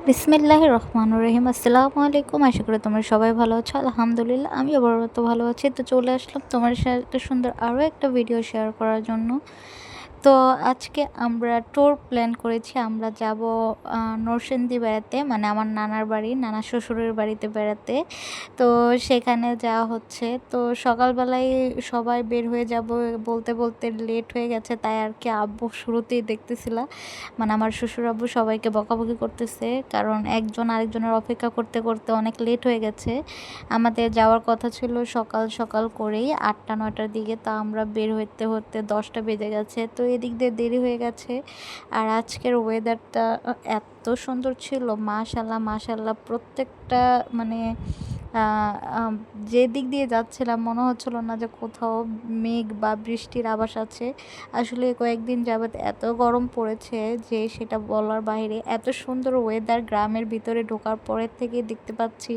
বিসমিল্লাহ রহমান রহিম। আসসালামু আলাইকুম। আশা করি তোমরা সবাই ভালো আছো। আলহামদুলিল্লাহ আমি আবার তো ভালো আছি। তো চলে আসলাম তোমার সাথে সুন্দর আরও একটা ভিডিও শেয়ার করার জন্য। তো আজকে আমরা ট্যুর প্ল্যান করেছি। আমরা যাব নরসিংদী বেড়াতে মানে আমার নানার বাড়ি, নানা শ্বশুরের বাড়িতে বেড়াতে। তো সেখানে যাওয়া হচ্ছে। তো সকালবেলায় সবাই বের হয়ে যাব বলতে বলতে লেট হয়ে গেছে, তাই আর কি আব্বু শুরুতেই দেখতেছিলাম। মানে আমার শ্বশুর আব্বু সবাইকে বকাবকি করতেছে, কারণ একজন আরেকজনের অপেক্ষা করতে করতে অনেক লেট হয়ে গেছে। আমাদের যাওয়ার কথা ছিল সকাল সকাল করেই আটটা, নয়টার দিকে, তা আমরা বের হতে হতে দশটা বেজে গেছে। তো এদিক দিয়ে দেরি হয়ে গেছে। আর আজকের ওয়েদারটা এত সুন্দর ছিল মাশাল্লাহ মাশাল্লাহ প্রত্যেকটা মানে যে দিক দিয়ে যাচ্ছিলাম, মনে হচ্ছিল না যে কোথাও মেঘ বা বৃষ্টির আভাস আছে। আসলে কয়েকদিন যাবৎ এত গরম পড়েছে যে সেটা বলার বাইরে, এত সুন্দর ওয়েদার গ্রামের ভিতরে ঢোকার পরের থেকে দেখতে পাচ্ছি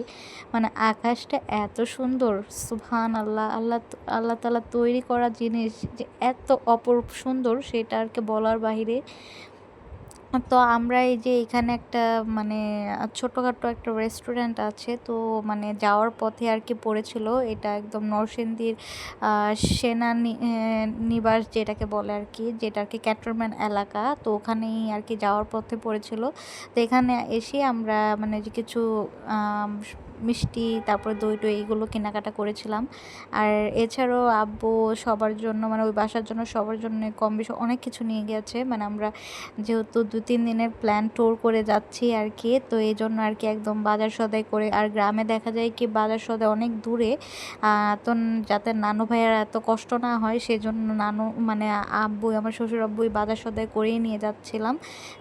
মানে আকাশটা এত সুন্দর সুহান আল্লাহ আল্লাহ আল্লাহ তালা তৈরি করা জিনিস যে এত অপরূপ সুন্দর, সেটা আর কি বলার বাহিরে তো আমরা এই যে এখানে একটা মানে ছোটোখাটো একটা রেস্টুরেন্ট আছে, তো মানে যাওয়ার পথে আর কি পড়েছিল এটা একদম নরসিংদীর সেনা নিবাস যেটাকে বলে আর কি যেটা আর কি ক্যাটরম্যান এলাকা, তো ওখানেই আর কি যাওয়ার পথে পড়েছিল। তো এখানে এসে আমরা মানে যে কিছু মিষ্টি, তারপরে দই টই এইগুলো কেনাকাটা করেছিলাম। আর এছাড়াও আব্বু সবার জন্য মানে ওই বাসার জন্য সবার জন্য কম বেশি অনেক কিছু নিয়ে গেছে। মানে আমরা যেহেতু দু তিন দিনের প্ল্যান ট্যুর করে যাচ্ছি আর কি তো এই জন্য আর কি একদম বাজার সদাই করে, আর গ্রামে দেখা যায় কি বাজার সদাই অনেক দূরে। তো যাতে নানু ভাইয়ার এত কষ্ট না হয়, সেজন্য নানু মানে আব্বু, আমার শ্বশুর আব্বুই বাজার সদাই করেই নিয়ে যাচ্ছিলাম,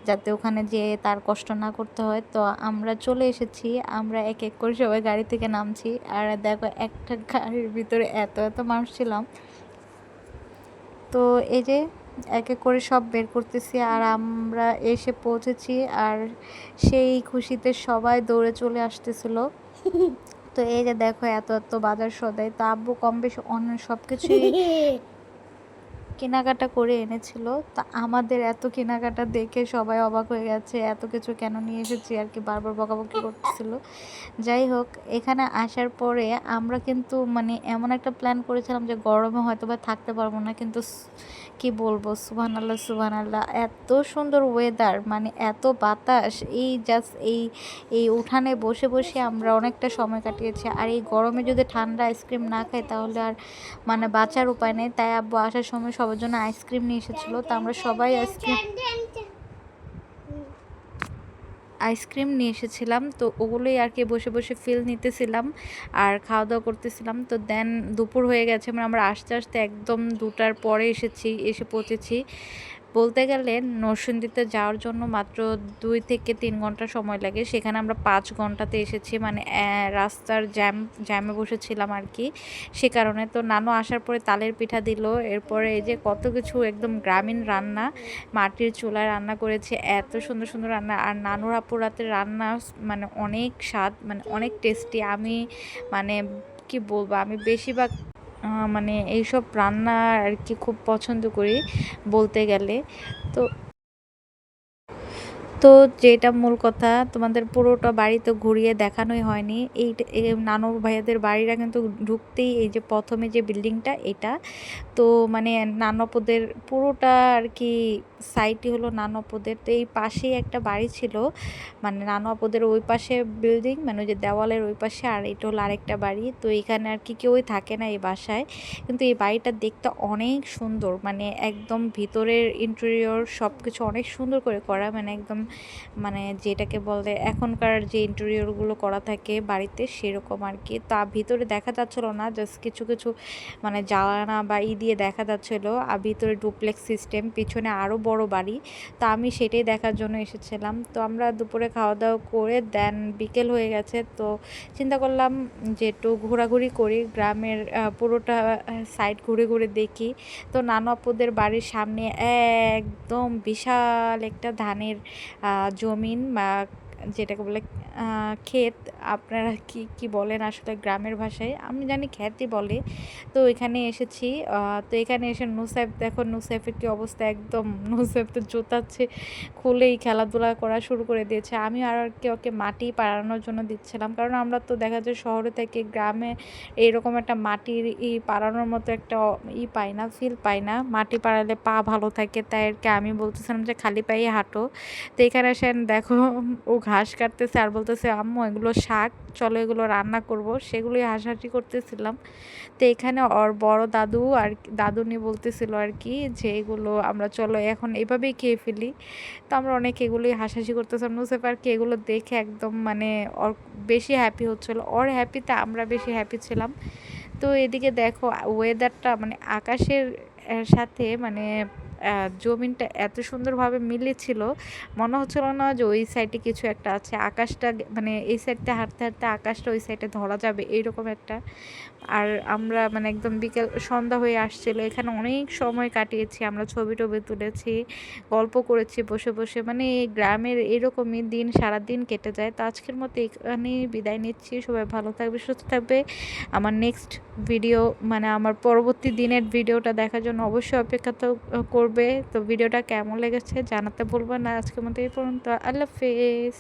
যাতে ওখানে যে তার কষ্ট না করতে হয়। তো আমরা চলে এসেছি, আমরা এক এক করে সবাই গাড়ি থেকে নামছি। আর দেখো, একটা গাড়ির ভিতরে এত এত মানুষ ছিলাম। তো এই যে এক এক করে সব বের করতেছি আর আমরা এসে পৌঁছেছি আর সেই খুশিতে সবাই দৌড়ে চলে আসতেছিল। তো এই যে দেখো, এত এত বাজার সদাই। তো আব্বু কম বেশি অন্য সব কিছুই কেনাকাটা করে এনেছিল। তা আমাদের এত কেনাকাটা দেখে সবাই অবাক হয়ে গেছে, এত কিছু কেন নিয়ে এসেছি আর কি বারবার বকাবকি করতেছিল। যাই হোক, এখানে আসার পরে আমরা কিন্তু মানে এমন একটা প্ল্যান করেছিলাম যে গরমে হয়তো বা থাকতে পারব না, কিন্তু কি বলব? সুবান আল্লাহ সুবান আল্লাহ এত সুন্দর ওয়েদার মানে এত বাতাস, এই জাস্ট এই এই উঠানে বসে বসে আমরা অনেকটা সময় কাটিয়েছি। আর এই গরমে যদি ঠান্ডা আইসক্রিম না খাই তাহলে আর মানে বাঁচার উপায় নেই। তাই আব্বু আসার সময় সবার জন্য আইসক্রিম নিয়ে এসেছিল, তো আমরা সবাই আইসক্রিম আইসক্রিম নিয়ে এসেছিলাম, তো ওগুলোই আর কি বসে বসে ফিল নিতেছিলাম আর খাওয়া দাওয়া করতেছিলাম। তো দেন দুপুর হয়ে গেছে মানে আমরা আস্তে আস্তে একদম দুটার পরে এসেছি, এসে পৌঁছেছি। বলতে গেলে নরসিংদীতে যাওয়ার জন্য মাত্র দুই থেকে তিন ঘণ্টা সময় লাগে। সেখানে আমরা পাঁচ ঘন্টাতে এসেছি। মানে রাস্তার জ্যাম, জ্যামে বসেছিলাম আর কি সে কারণে তো নানু আসার পরে তালের পিঠা দিল। এরপরে এই যে কত কিছু একদম গ্রামীণ রান্না, মাটির চুলায় রান্না করেছে। এত সুন্দর সুন্দর রান্না। আর নানুর আপুর রাতের রান্না মানে অনেক স্বাদ মানে অনেক টেস্টি। আমি মানে কি বলব? আমি বেশিরভাগ মানে এইসব রান্না আর কি খুব পছন্দ করি বলতে গেলে। তো তো যেটা মূল কথা, তোমাদের পুরোটা বাড়ি তো ঘুরিয়ে দেখানোই হয়নি। এই নানু ভাইয়াদের বাড়িটা কিন্তু ঢুকতেই এই যে প্রথমে যে বিল্ডিংটা, এটা তো মানে নানপদের পুরোটা আর কি সাইটই হলো নানপদের। তো এই পাশেই একটা বাড়ি ছিল মানে নানপদের ওই পাশে বিল্ডিং মানে ওই যে দেওয়ালের ওই পাশে, আর এটা হলো আরেকটা বাড়ি। তো এখানে আর কি কেউই থাকে না এই বাসায়। কিন্তু এই বাড়িটা দেখতে অনেক সুন্দর মানে একদম ভিতরের ইন্টেরিয়র সব কিছু অনেক সুন্দর করে করা মানে একদম মানে যেটাকে বলে এখনকার যে ইন্টেরিয়রগুলো করা থাকে বাড়িতে সেরকম আর কি। তা ভিতরে দেখা যাচ্ছিল না জাস্ট কিছু কিছু মানে জ্বালানা বা ই দিয়ে দেখা যাচ্ছিল, আর ভিতরে ডুপ্লেক্স সিস্টেম পিছনে আরও বড় বাড়ি। তো আমি সেটাই দেখার জন্য এসেছিলাম। তো আমরা দুপুরে খাওয়া দাওয়া করে দেন বিকেল হয়ে গেছে। তো চিন্তা করলাম যে একটু ঘোরাঘুরি করি, গ্রামের পুরোটা সাইড ঘুরে ঘুরে দেখি। তো নানু আপুদের বাড়ির সামনে একদম বিশাল একটা ধানের জমিন বা যেটাকে বলে ক্ষেত, আপনারা কি কি বলেন আসলে গ্রামের ভাষায়? আমি জানি খ্যাতি বলে। তো এখানে এসেছি তো এখানে এসে নুসাইফ দেখো নুসাইফের কি অবস্থা একদম। নুসাইফ তো জোতাচ্ছে, খুলেই খেলাধুলা করা শুরু করে দিয়েছে। আমি আর কি ওকে মাটি পাড়ানোর জন্য দিচ্ছিলাম। কারণ আমরা তো দেখা যায় শহরে থেকে গ্রামে এইরকম একটা মাটির ই পাড়ানোর মতো একটা ই পাই না ফিল পাই না। মাটি পাড়ালে পা ভালো থাকে, তাই আর কি আমি বলতেছিলাম যে খালি পায়ে হাঁটো। তো এখানে এসে দেখো ও ঘাস কাটতেছে আর বলতেছে, আম্মু, এগুলো শাক, চলো এগুলো রান্না করব। সেগুলোই হাসাহাসি করতেছিলাম। তো এখানে ওর বড় দাদু আর দাদু নিয়ে বলতেছিল আর কি যে, এগুলো আমরা চলো এখন এভাবেই খেয়ে ফেলি। তো আমরা অনেক এগুলোই হাসাহাসি করতেছিলাম। নুসেফ আর কি এগুলো দেখে একদম মানে ওর বেশি হ্যাপি হচ্ছিল। ওর হ্যাপিতে আমরা বেশি হ্যাপি ছিলাম। তো এদিকে দেখো ওয়েদারটা মানে আকাশের সাথে মানে জমিনটা এত সুন্দরভাবে মিলেছিল। মনে হচ্ছিল না যে ওই সাইডে কিছু একটা আছে। আকাশটা মানে এই সাইডটা হাঁটতে হাঁটতে আকাশটা ওই সাইডে ধরা যাবে এইরকম একটা। আর আমরা মানে একদম বিকেল, সন্ধ্যা হয়ে আসছিল। এখানে অনেক সময় কাটিয়েছি। আমরা ছবি টবি তুলেছি, গল্প করেছি, বসে বসে। মানে গ্রামের এরকমই দিন সারা দিন কেটে যায়। তো আজকের মতো এখানেই বিদায় নিচ্ছি। সবাই ভালো থাকবে, সুস্থ থাকবে। আমার নেক্সট ভিডিও মানে আমার পরবর্তী দিনের ভিডিওটা দেখার জন্য অবশ্যই অপেক্ষা তো করবে তো ভিডিওটা কেমন লেগেছে জানাতে ভুলবেন না। আজকের মতো এই পর্যন্ত। আল্লাহ হাফেজ।